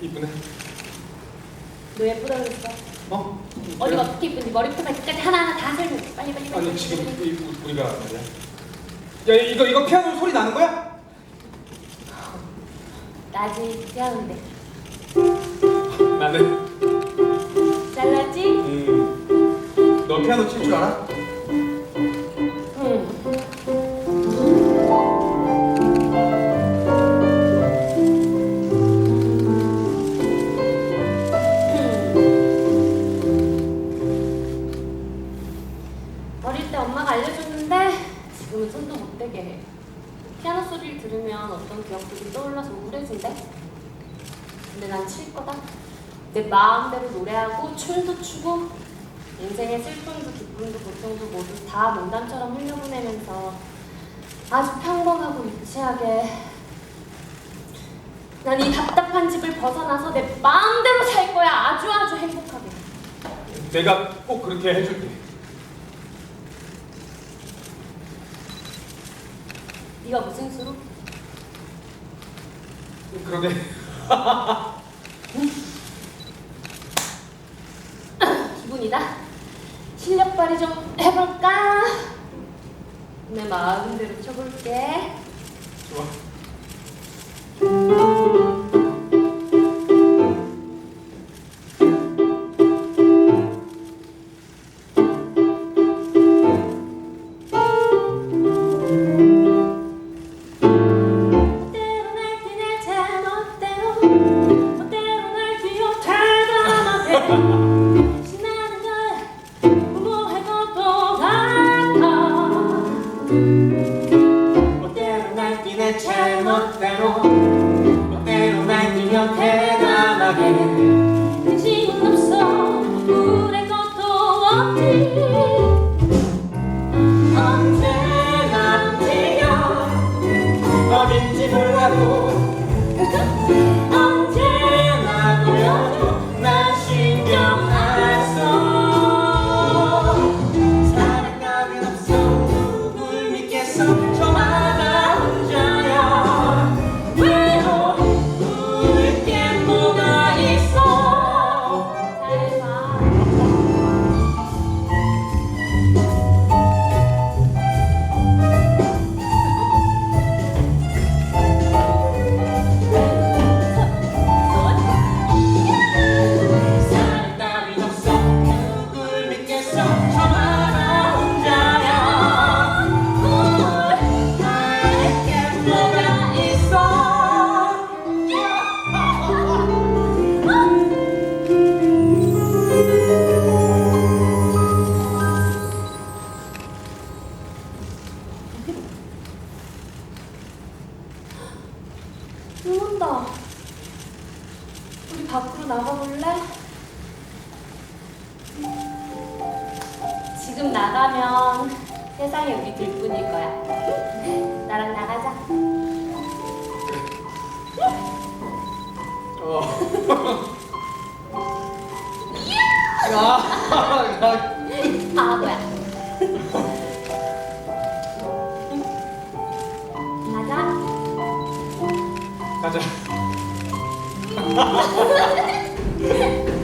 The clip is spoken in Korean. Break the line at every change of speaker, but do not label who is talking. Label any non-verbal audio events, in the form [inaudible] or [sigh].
이쁘네.
너 예쁘다 그랬어.
어?
어디가 어떻게 이쁜지 머리부터 발끝까지 하나하나 다 설명해. 빨리 빨리 빨리.
아니 지금 이, 우- 우리가 말이야. 야 이거 이거 피아노 소리 나는 거야?
나지 피하는데.
나는.
잘났지?
음. 너 피아노 칠 줄 알아?
지금은 손도 못 대게 해. 피아노 소리를 들으면 어떤 기억들이 떠올라서 우울해진대. 근데 난 칠 거다. 내 마음대로 노래하고 춤도 추고 인생의 슬픔도 기쁨도 고통도 모두 다 농담처럼 흘려보내면서 아주 평범하고 유치하게 난 이 답답한 집을 벗어나서 내 마음대로 살 거야 아주 아주 행복하게
내가 꼭 그렇게 해줄게.
네가 무슨 수로?
그러게.
기분이다 실력 발휘 좀 해볼까? 내 마음대로 쳐볼게
좋아.
some
눈 온다. 우리 밖으로 나가볼래? 지금 나가면 세상에 우리 둘뿐일 거야. [laughs] 나랑 나가자.
어. [laughs] 야, [laughs] 야,
바보야. 가자. [laughs]
가자.